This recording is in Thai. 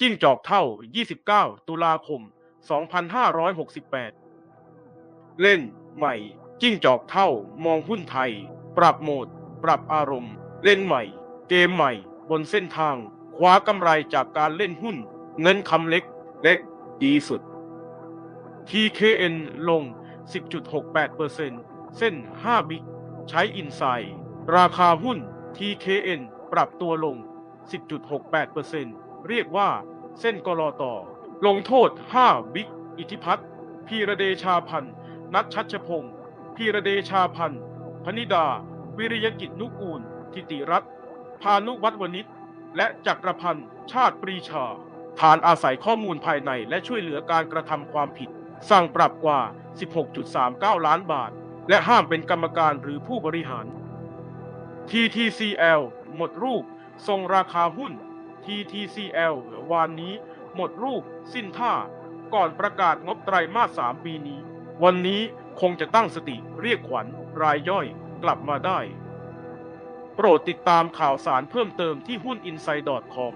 จิ้งจอกเท่า 29 ตุลาคม 2568 เล่นใหม่ จิ้งจอกเท่ามองหุ้นไทย ปรับโหมด ปรับอารมณ์ เล่นใหม่ เกมใหม่ บนเส้นทาง คว้ากำไรจากการเล่นหุ้น เงินคำเล็ก เล็ก ดีสุด TKN ลง 10.68%เส้น 5 บิ๊ก ใช้อินไซด์ราคาหุ้น TKN ปรับตัวลง 10.68% เรียกว่าเส้นกลอต่อ ลงโทษ 5 บิ๊ก อิทธิพัฒน์พีระเดชาพันธ์นัทชัชพงศ์พีระเดชาพันธ์พนิดา วิริยกิจนุกูล ทิติรัตน์พานุวัฒวณิชและจักรพันธ์ชาติปรีชา ฐานอาศัยข้อมูลภายในและช่วยเหลือการกระทำความผิด สั่งปรับกว่า 16.39 ล้านบาท และห้ามเป็นกรรมการหรือผู้บริหาร TTCL หมดรูปทรงราคาหุ้น TTCL วันนี้ หมดรูป สิ้นท่า ก่อนประกาศงบไตรมาสสามปีนี้ วันนี้คงจะตั้งสติเรียกขวัญรายย่อยกลับมาได้ โปรดติดตามข่าวสารเพิ่มเติมที่หุ้น i n s i d e c o m